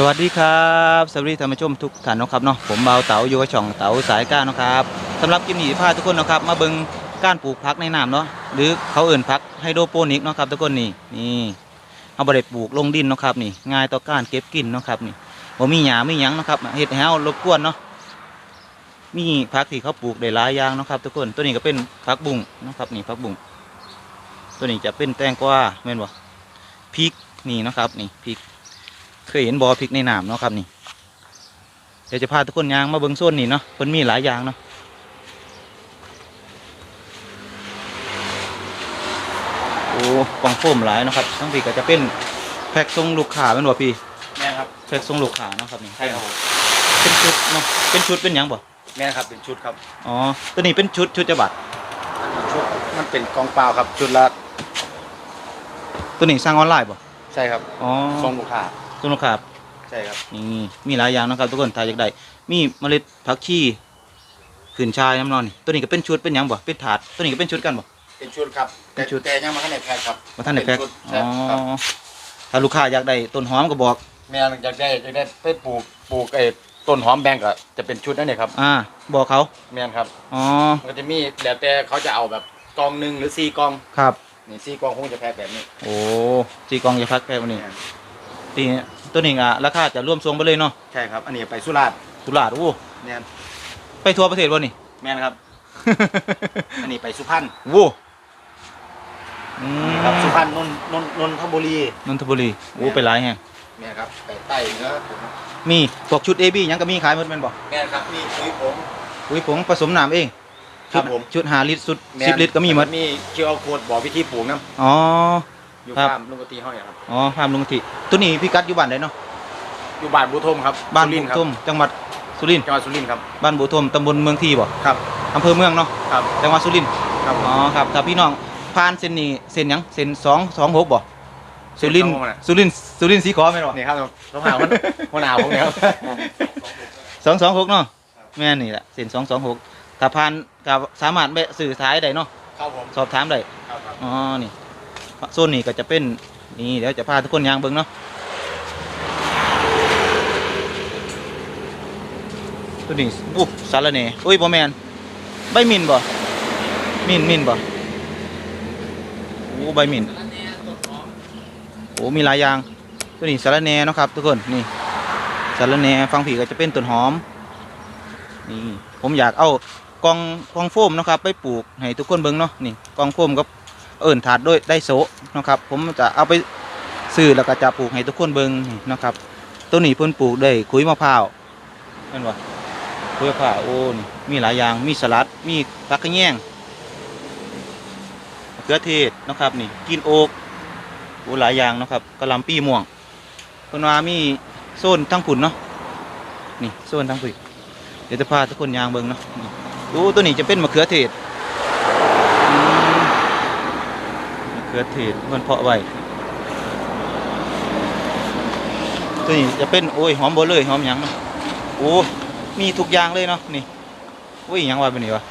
สวัสดีครับสวัสดีท่านผู้ชมทุกท่านนะครับเนาะผมเบาเต๋าอยู่กับช่องเต๋าสายก้านนะครับสำหรับคลิปนี้พาทุกคนนะครับ มาเบิ่งการปลูกผักในน้ำเนาะหรือเขาเอื่นผักไฮโดรโปนิกเนาะครับทุกคนนี่นี่เอาบริปลูกลงดินนะครับนี่ง่ายต่อการเก็บกินนะครับนี่บ่มีหญ้ามีหยังนะครับเฮ็ดให้เฮารบกวนเนาะมีผักที่เขาปลูกได้หลายอย่างนะครับ ทุกคนตัวนี้ก็เป็นผักบุ้งนะครับนี่ผักบุ้งตัวนี้จะเป็นแตงกวาแม่นบ่พริกนี่นะครับนี่พริก เคยเห็นบอพริกในน้ำเนาะครับนี่ เดี๋ยวจะพาทุกคนยางมาเบิ้งโซนนี่เนาะเพิ่นมีหลายอย่างเนาะโอ้กล่องโฟมหลายเนาะครับทั้งพี่ก็จะเป็นแพ็กทรงลูกค้าเป็นบ่พี่แม่ครับแพ็กทรงลูกค้าเนาะครับนี่ใช่ครับผมเป็นชุดเนาะเป็นชุดเป็นหยังบ่แม่ครับเป็นชุดครับอ๋อตัวนี้เป็นชุดชุดจะบัตรชุดมันเป็นกองเปล่าครับชุดละตัวนี้สร้างออนไลน์บ่ใช่ครับอ๋อ ทรงลูกค้า ทรงลูกค้าใช่ครับนี่มีหลายอย่างเนาะครับทุกคนถ้าอยากได้มีเมล็ดผักชีขืนชายน้ำนอนนี่ตัวนี้ก็เป็นชุดเป็นหยังบ่เป็นถาดตัวนี้ก็เป็นชุดกันบ่ เป็นชุดครับเป็นชุด แต่ยังมาข้างในแพ็คครับมาท่านได้แพ็คเป็ชุอ๋อครับถ้าลูกค้าอยากได้ต้นหอมก็บอก แม่อยากได้อยากได้ไปปลูกปลูกไอ้ต้นหอมแบงก็จะเป็นชุดนั่นเองครับอ่า บอกเขาแม่นครับอ๋อมันก็จะมีแล้วแต่เขาจะเอาแบบกองหนึ่งหรือสี่กองครับ นี่สี่กองคงจะแพ็คแบบนี้โอ้จีกองจะพักแค่วันนี้ ตีตัวนี้อะราคาจะร่วมทรงไปเลยเนาะใช่ครับ อันนี้ไปสุราษฎร์สุราษฎร์โอ้แม่นไปทัวร์ประเทศวะนี่ แม่นครับ อันนี้ไปสุพรรณโว้อืมครับสุพรรณนนนนนนทบุรีนนทบุรีโอ้ไปหลายแห่งแม่นครับไปใต้เหนือผมมีพวกชุดเอบียังก็มีขายหมดแม่นบอกแม่นครับมีปุ๋ยผงอุ้ยผงผสมน้ำเองครับชุดผมชุดหาลิตรสุดแม่นสิบลิตรก็มีหมดมีเคียวโคดบอกวิธีปลูกน้อ๋อำ อยู่ครับ ฟาร์มลุงกตีห้อยครับ อ๋อฟาร์มลุงทิตัวนี้พี่กัดอยู่บ้านไหนเนาะอยู่บ้านบุทมครับบ้านสุบุรินทร์ครับทุ่มจังหวัดสุรินทร์จังหวัดสุรินทร์ครับ บ้านบุทุ่มตำบลเมืองทีบ่ครับ อำเภอเมืองเนาะครับ จังหวัดสุรินทร์ครับอ๋อครับถ้าพี่น้องผ่านเส้นนี้เส้นหยังเส้นสองสองหกบ่สุรินทร์เส้นสองหกน่ะสุรินทร์สุรินทร์สีขอไหมนบ่ นี่ครับต้องหาวันวันหนาวผมเนี่ยครับ สองสองหกเนาะแม่นนี่แหละเส้นสองสองหกถ้าผ่านก็สามารถไปสื่อสายได้เนาะครับผม สอบถามได้ ครับครับอ๋อนี่ โซนนี้ก็จะเป็นนี่เดี๋ยวจะพาทุกคนยางเบิ่งเนาะตัวนี้ปุ๊สารเนอุ้ยบ่แมนใบมินบ่มินมินบ่โอ้ใบมินโอ้มีหลายอย่างตัวนี้สาระแหน่เนาะครับทุกคนนี่สาระแหน่ฟังผีก็จะเป็นต้นหอมนี่ผมอยากเอากองกองโฟมนะครับไปปลูกให้ทุกคนเบิ่งเนาะนี่กองโฟมกับ เอิ่นถาดด้วยได้โซะนะครับ ผมจะเอาไปซื้อแล้วก็จะปลูกให้ทุกคนเบิ่งนะครับตัวนี้เพิ่นปลูกได้ขุยมะพร้าวเห็นบ่ขุยมะพร้าวโอ้นี่มีหลายอย่างมีสลัดมีผักกระแยงมะเขือเทศนะครับนี่กินโอ๊กโอ้หลายอย่างนะครับกระลำปีม่วงเพิ่นว่ามีโซนทั้งผุนเนาะนี่โซนทั้งผุนเดี๋ยวจะพาทุกคนยางเบิ่งเนาะดูตัวนี้จะเป็นมะเขือเทศอืมมะเขือเทศเพิ่นเพาะไว้ตัวนี้จะเป็นโอ้ยหอมบ่เลยหอมหยังโอ้มีทุกอย่างเลยเนาะนี่โอ้ยหยังว่าเป็นนี่วะ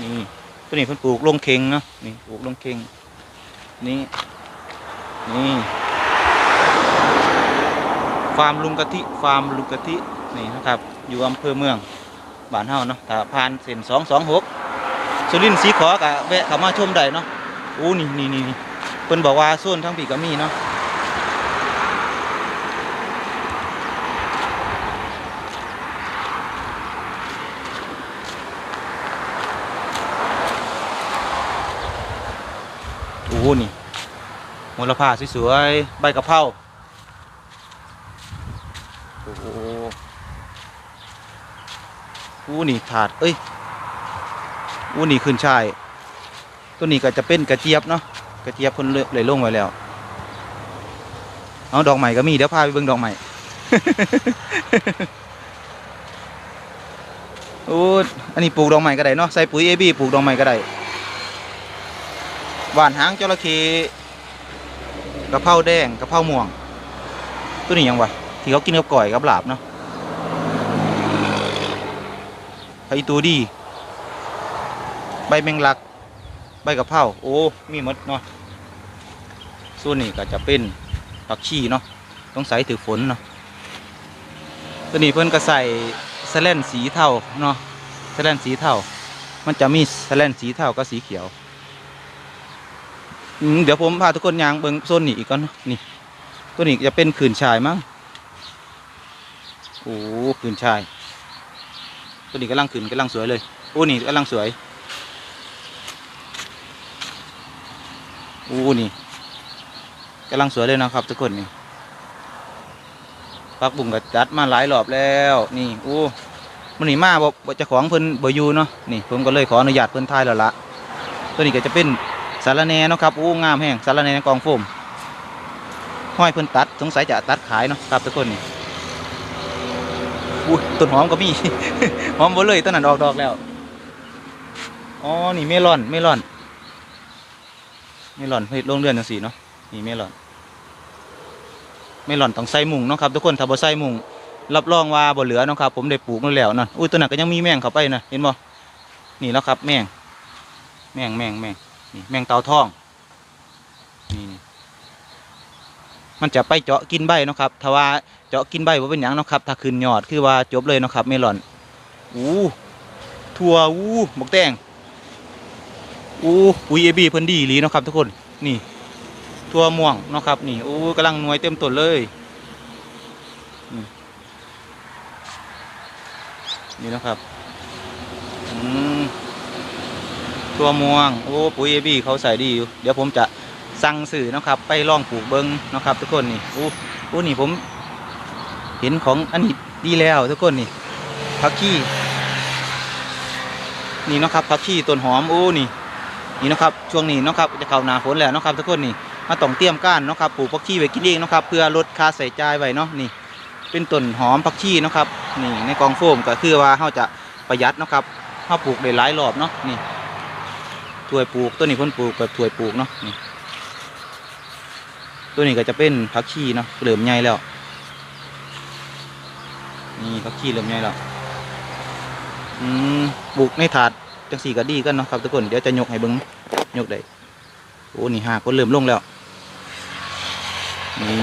นี่ตัวนี้เพิ่นปลูกลงเค็งเนาะนี่ปลูกลงเค็งนี่นี่ฟาร์มลุงกะทิฟาร์มลุงกะทินี่นะครับ อยู่อำเภอเมือง บ้านเฮาเนาะถ้าผ่านเส้นสองสองหกสุรินทร์สีขอกะแวะเข้ามาชมได้เนาะโอ้นี่นี่นี่เพิ่นบอกว่าโซนทั้งปีก็มีเนาะโอ้นี่มลค่าสวยๆใบกะเพราโอ้โห อู้นี่ถาด เอ้ยอู้นี่ขึ้นชาย ตัวนี้ก็จะเป็นกระเจี๊ยบเนาะ กระเจี๊ยบเพิ่นเลยลยลงไว้แล้ว เอาดอกใหม่ก็มีเดี๋ยวพาไปเบิ่งดอกใหม่โอ้อันนี้ปลูกดอกใหม่ก็ได้เนาะ ใส่ปุ๋ยเอบีปลูกดอกใหม่ก็ได้หวานหางจระเข้กระเพราแดงกระเพราม่วง ตัวนี้ยังวะที่เขากินกับก่อยกับหลาบเนาะ ไอตัวดี ใบแมงลัก ใบกะเพราโอ้ มีมดเนาะส่วนนี้ก็จะเป็นผักชีเนาะต้องใส่ถือฝนเนาะตัวนี้เพิ่นก็ใส่สแลนสีเทาเนาะสแลนสีเทามันจะมีสแลนสีเทากับสีเขียวเดี๋ยวผมพาทุกคนยางเบิ่งโซนนี้อีกก่อนนี่ ตัวนี้จะเป็นขืนชายมั้งโอ้ขืนชาย ตัวนี้กำลังขืนกำลังสวยเลยโอ้นี่กำลังสวยโอ้นี่กำลังสวยเลยนะครับทุกคนนี่ปักบุ่งกับจัดมาหลายรอบแล้วนี่โอ้มันนี่มาบอกจะของเพิ่นบอยู่เนาะนี่ผมก็เลยขออนุญาตเพิ่นทายแล้วละตัวนี้ก็จะเป็นสารแนเนาะครับโอ้งามแห้งสารแหนกองโฟมห้อยเพิ่นตัดสงสัยจะตัดขายเนาะครับทุกคนนี่อุ้ยต้นหอมก็มี อมบ่เลยต้นนั้นออกดอกแล้ว อ๋อ นี่เมลอน เมลอน เมลอนเฮ็ดโรงเรือนจังซี่เนาะ นี่เมลอน เมลอนต้องใส่มุงเนาะครับทุกคนถ้าบ่ใส่มุงรับรองว่าบ่เหลือเนาะครับ ผมได้ปลูกแล้วนั่นอุ้ยตัวนั้นก็ยังมีแมงเข้าไปนะเห็นบ่นี่แล้วครับ แมง แมงแมงแมงนี่แมงเต่าทอง นี่นี่มันจะไปเจาะกินใบเนาะครับ ถ้าว่าเจาะกินใบว่าเป็นหยังเนาะครับ ถ้าขึ้นยอดคือว่าจบเลยเนาะครับเมลอน อู้ถั่วอู้หมกแตงอู้ปุ๋ยเอบีเพิ่นดีหลีเนาะครับทุกคนนี่ถั่วม่วงเนาะครับนี่อู้กำลังหน่วยเต็มต้นเลยนี่นะครับอืมถั่วม่วง โอ้ ปุ๋ยเอบีเขาใส่ดีอยู่ เดี๋ยวผมจะสั่งสื่อนะครับ ไปลองปลูกเบิ้งเนาะครับ ทุกคนนี่อู้อู้นี่ผม เห็นของอันนี้ดีแล้วทุกคนนี่ผักชี นี่เนาะครับผักชีต้นหอมโอ้นี่นี่เนาะครับช่วงนี้เนาะครับจะเข้าหนาฝนแล้วเนาะครับทุกคนนี่มาต้องเตรียมก้านเนาะครับปลูกผักชีไว้กินเองเนาะครับเพื่อลดค่าใส่จ่ายไว้เนาะนี่ เป็นต้นหอมผักชีเนาะครับนี่ในกองโฟมก็คือว่าเราจะประหยัดเนาะครับเราปลูกได้หลายรอบเนาะนี่ถวยปลูกตัวนี้เพิ่นปลูกแบบถวยปลูกเนาะนี่ตัวนี้ก็จะเป็นผักชีเนาะเหลือมใหญ่แล้วนี่ผักชีเหลือมใหญ่แล้ว อืมปลูกในถาดจังสีก็ดีกันเนาะครับทุกคนเดี๋ยวจะยกให้เบิ้งยกได้โอ้นี่หาก็เริ่มลงแล้วนี่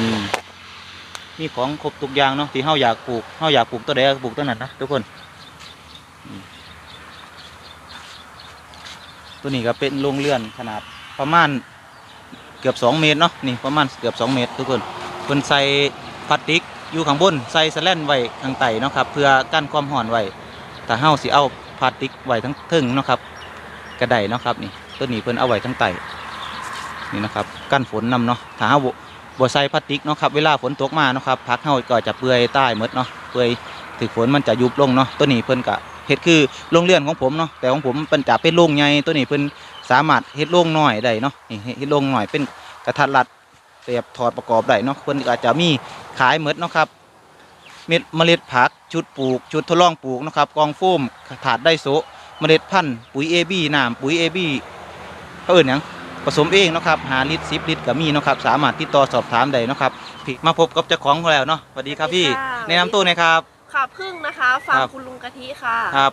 มีของครบทุกอย่างเนาะที่เฮาอยากปลูกเฮาอยากปลูกตัวใดก็ปลูกตัวนั้นนะทุกคนตัวนี้ก็เป็นโรงเรือนขนาดประมาณเกือบ 2 เมตรเนาะนี่ประมาณเกือบ 2 เมตร ทุกคนเพิ่นใส่พลาสติกอยู่ข้างบนใส่สแลนไว้ข้างใต้เนาะครับเพื่อกั้นความร้อนไว้ ถ้าเฮาสิเอาพลาสติกไว้ทั้งทึงเนาะครับกระไดเนาะครับนี่ตัวนี้เพิ่นเอาไว้ทั้งใต้นี่นะครับกั้นฝนนำเนาะถ้าเฮาบ่บ่ใส่พลาสติกเนาะครับเวลาฝนตกมาเนาะครับผักเฮาก็จะเปื่อยใต้หมดเนาะเปื่อยถึกฝนมันจะยุบลงเนาะตัวนี้เพิ่นก็เฮ็ดคือโรงเรือนของผมเนาะแต่ของผมเพิ่นจะเป็นโรงใหญ่ตัวนี้เพิ่นสามารถเฮ็ดโรงน้อยได้เนาะนี่เฮ็ดโรงน้อยเป็นกระทัดรัดแบบถอดประกอบได้เนาะเพิ่นก็อาจจะมีขายหมดเนาะครับ เม็ดเมล็ดผัก ชุดปลูก ชุดทดลองปลูกเนาะครับกองโฟมถาดได้โซะเมล็ดพันธุ์ปุ๋ยเอบีน้ำปุ๋ยเอบีเขาเอื่นหยังผสมเองเนาะครับหาลิตรสิบลิตรก็มีเนาะครับสามารถติดต่อสอบถามได้เนาะครับพี่มาพบกับเจ้าของเขาแล้วเนาะสวัสดีครับพี่สวัสดีค่ะแนะนำตัวหน่อยครับ ค่ะพึ่งนะคะฟาร์ครัมบคุณลุงกะทิค่ะครับ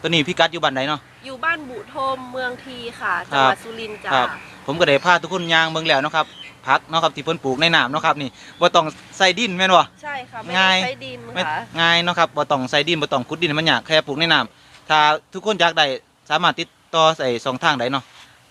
ตัวนี้พี่กัดอยู่บ้านไหนเนาะอยู่บ้านบุโทมเมืองทีค่ะครัจับงหวัดสุรินทร์จ้าครับผมก็ได้พาทุกคนยางเบิ่งแล้วเนาะครับ ผักเนาะครับที่เพิ่นปลูกในน้ำเนาะครับนี่บ่ต้องใส่ดินแม่นบ่ ใช่ค่ะ ไม่ง่าได้ยใช้ดินไม่ค่ะ ง่ายเนาะครับบ่ต้องใส่ดินบ่ต้องขุดดินให้มันยากแค่ปลูกในน้ำถ้าทุกคนอยากได้สามารถติดต่อใส่สองทางได้เนาะ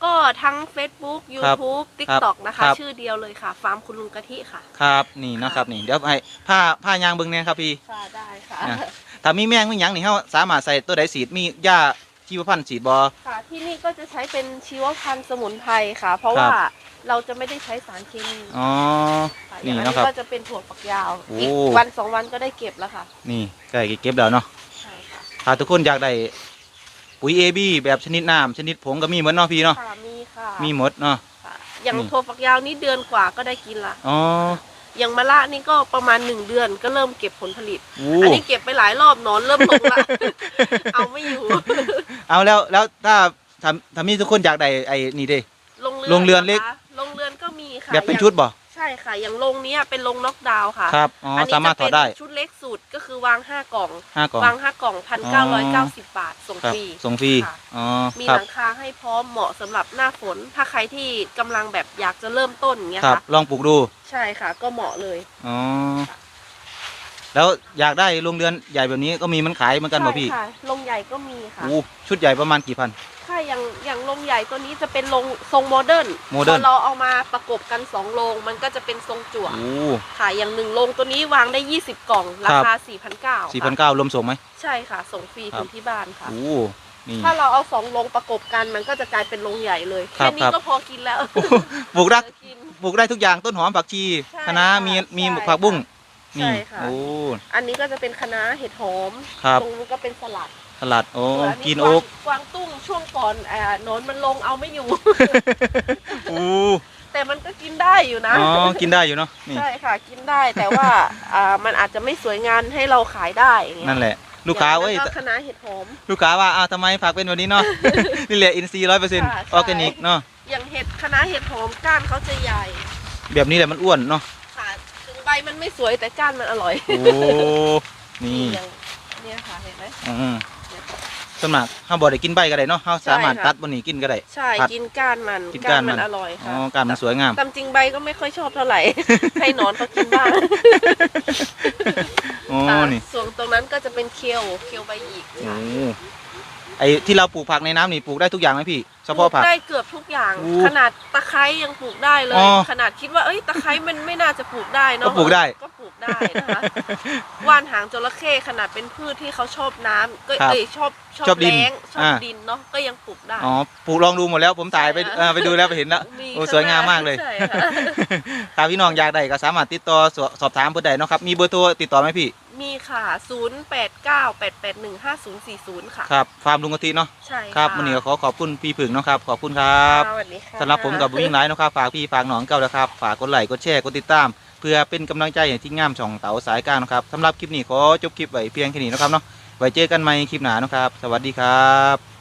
ก็ทั้ง Facebook ครับ YouTube ครับ TikTok นะคะ ครับ ชื่อเดียวเลยค่ะ ฟาร์มคุณลุงกะทิค่ะ ครับนี่เนาะครับนี่เดี๋ยวให้ผ้าผ้ายางเบิ่งเนี่ยครับพี่ ค่ะ ได้ค่ะ อะ ถ้ามีแมงมีหยังนี่เฮาสามารถใส่ตัวใดสีดมีหญ้า ชีวพันธุ์สีดบ่ค่ะที่นี่ก็จะใช้เป็นชีวพันธุ์สมุนไพรค่ะ เพราะครับ ว่าเราจะไม่ได้ใช้สารเคมีอ๋อ ค่ะอนี่ย่างอันเนาะนี้ครับก็จะเป็นถั่วฝักยาวโอ้ อีกวันสองวันก็ได้เก็บแล้วค่ะนี่ใกล้เก็บแล้วเนาะ ใช่ค่ะถ้าทุกคนอยากได้ปุ๋ย AB แบบชนิดน้ำชนิดผงก็มีเหมือนเนาะพี่เนาะ ค่ะมีค่ะมีหมดเนาะ ค่ะอย่างนี่ ถั่วฝักยาวนี่เดือนกว่าก็ได้กินละอ๋อ อย่างมะละนี่ก็ประมาณหนึ่งเดือนก็เริ่มเก็บผลผลิต โอ้อันนี้เก็บไปหลายรอบหนอนเริ่มลงละ เอาไม่อยู่ เอาแล้วแล้วถ้าถ้าถ้ามีทุกคนอยากได้ไอ้นี่เด้ ลงเรือนโรงเรือนเล็กะคะโรงเรือนก็มีค่ะแบบเป็นอย่างชุดบ่ ใช่ค่ะ อย่างโรงเนี้ยเป็นโรงน็อกดาวน์ค่ะครับอ๋ออันนี้สามารถถอดได้จะเป็นชุดเล็กสุดก็คือวันวางห้ากล่องห้ากล่องวางห้ากล่องพันเก้าร้อยเก้าสิบบาทส่งครับฟรีส่งฟรีค่ะอ๋อมีครัหบลังคาให้พร้อมเหมาะสำหรับหน้าฝน ถ้าใครที่กำลังแบบอยากจะเริ่มต้นอย่างเงี้ยครับค่ะลองปลูกดู ใช่ค่ะ ก็เหมาะเลยอ๋อ แล้วอยากได้โรงเรือนใหญ่แบบนี้ก็มีมันขายเหมือนกันบ่พี่ใช่ค่ะลงใหญ่ก็มีค่ะ อู้ชุดใหญ่ประมาณกี่พัน ถ้าอย่างอย่างลงใหญ่ตัวนี้จะเป็นลงทรงโมเดิร์นโมเดิร์น พอเราเอามาประกบกันสองโรงมันก็จะเป็นทรงจั่วอู้ ค่ะ อย่างหนึ่งโรงตัวนี้วางได้ 20 กล่อง ราคา 4,900สี่พันเก้ารวมส่งไหม ใช่ค่ะ ส่งฟรีครับ ถึงที่บ้านค่ะ อู้นี่ ถ้าเราเอาสองโรงประกบกันมันก็จะกลายเป็นโรงใหญ่เลย ครัแค่บนี้ครับ ก็พอกินแล้วปลูกได้เออกิน ปลูกได้ทุกอย่างต้นหอมผักชีใช่คะน้าค่ะมีมีใช่ผักบุ้ง ใช่นี่ค่ะ โอ้ อันนี้ก็จะเป็นคะน้าเห็ดหอม ครับ ตรงนู้นก็เป็นสลัดสลัดโอ้ส่วนอักินโอ๊กกวางตุ้งช่วงก่อนอ่าโนนมันลงเอาไม่อยู่ อู้แต่มันก็กินได้อยู่นะ อ๋อกินได้อยู่เนาะนี่ ใช่ค่ะ กินได้แต่ว่า อ่ามันอาจจะไม่สวยงามให้เราขายได้อย่างเงี้ยนั่นแหละ ลูกค้าเว้ย แล้วก็คะน้าเห็ดหอม ลูกค้าว่าอ้าวทำไมผักเป็นแบบนี้เนาะ นี่แหละอินทรีย์ร้อยเปอร์เซ็นต์ค่ะใช่ออร์แกนิกเนาะ อย่างเห็ดคะน้าเห็ดหอมก้านเขาจะใหญ่ แบบนี้แหละมันอ้วนเนาะค่ะถึงใบ มันไม่สวยแต่ก้านมันอร่อยโอ้นี่อย่างเนี่ยค่ะเห็นไหมอืมสวนมัครห้าบ่ได้กินใบก็ได้เนาะเฮาสามารถใช่ค่ะตัดบนนี้กินก็ได้ใช่ผัด กินก้านมันกินก้านมัน อร่อยอ๋อค่ะการมันสวยงาม ตามจริงใบก็ไม่ค่อยชอบเท่าไหร่ ให้หนอนเขากินบ้างโอ้ค่ะนี่ ส่วนตรงนั้นก็จะเป็นเคียวเคียวใบหยิกโอ้ค่ะ ไอที่เราปลูกผักในน้ำนี่ปลูกได้ทุกอย่างไหมพี่เฉพาะผักปลูกได้เกือบทุกอย่างโอ้ขนาดตะไคร้ยังปลูกได้เลย อ๋อขนาดคิดว่าเอ้ยตะไคร้มันไม่น่าจะปลูกได้เนาะก็ปลูกได้ก็ปลูกได้นะคะว่านหางจระเข้ขนาดเป็นพืชที่เขาชอบน้ำก็ครับเอ้ยชอบชอบชอบดินแล้งชอบอ่า ดินเนาะก็ยังปลูกได้ อ๋อปลูกลองดูหมดแล้วผมถ่ายไปใช่ค่ะเออไปดูแล้วไปเห็นแล้ว มีโอ้สวยงามมากเลย ใช่ค่ะถ้าพี่น้องอยากได้ก็สามารถติดต่อสอบสอบถามเพื่อใดเนาะครับ มีเบอร์โทรติดต่อไหมพี่ มีค่ะ 0 8 9 8 8 1 5 0 4 0 ค่ะ ครับฟาร์มลุงกะทิเนาะใช่ครับะวันนี้ก็ขอขอบคุณพี่ผึ่งเนาะครับขอบคุณครับสวัสดีค่ะสำหรับผมกับบุญยิ่งไรนะครับฝากพี่ฝากน้องเก่านะครับฝากกดไลค์กดแชร์กดติดตาม เพื่อเป็นกำลังใจให้ที่งามช่องเต๋าสายกลางนะครับสำหรับคลิปนี้ขอจบคลิปไว้เพียงแค่นี้นะครับเนาะไว้เจอกันใหม่คลิปหน้านะครับ สวัสดีครับ